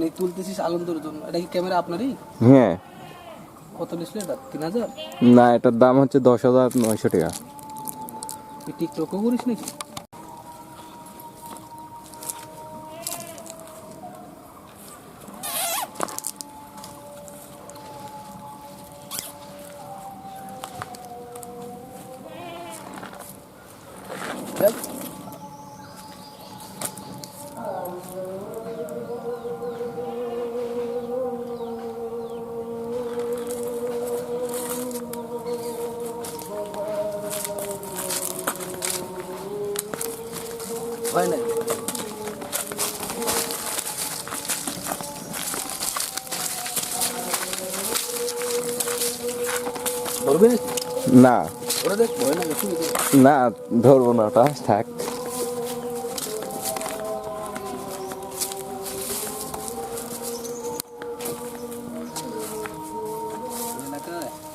নেই তুলতেছিস আনন্দের জন্য। এটা কি ক্যামেরা আপনারই? হ্যাঁ। কত নিছিল এটা? তিন হাজার? না এটার দাম হচ্ছে দশ হাজার নয়শো টাকা। তুই টিকটকও করিস নাকি? দেখ, হয় ধরবি না। ওরা দেখ ভয় না ধরবো না ওটা থাক।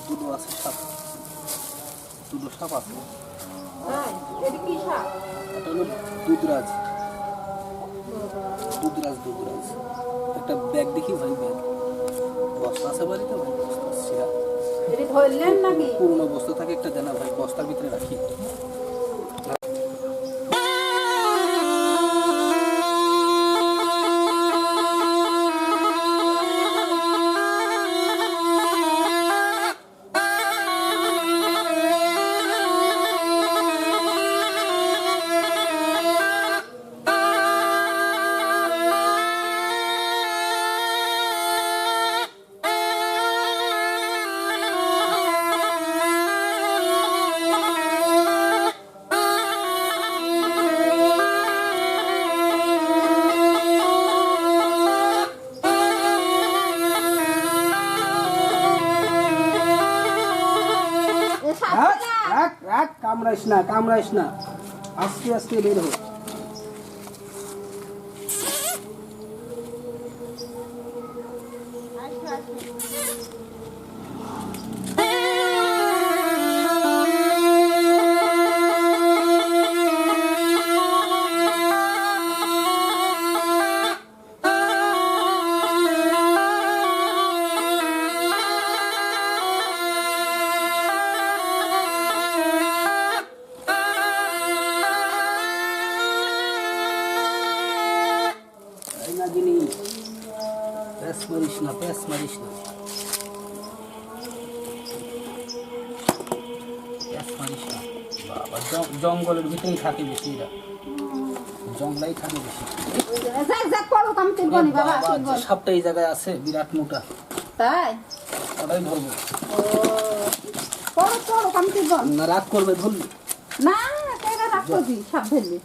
দুটো আছে সাপ। দুটো সাপ আছে। হলো দুধরাজ। দুধরাজ দুধরাজ। একটা ব্যাগ দেখি ভাই ব্যাগ বস্তা আছে বাড়িতে ভাই? বস্তা সেরা পুরোনো বস্তা থাকে একটা দেনা ভাই বস্তার ভিতরে রাখ। রাখ রাখ কামড়াইস না কামড়াইস না। আস্তে আস্তে বের হোক তাই মারিস না প্যাস মারিস না প্যাস মারিস না বাবা জঙ্গলের ভিতরেই থাকে বেশি এরা। জঙ্গলাই থাকে বেশি। সাপটা এই জায়গায় আছে বিরাট মোটা। তাই? ওটাই ধরবো। রাগ করবে ধরলি না রাখতো দি সব ধরলি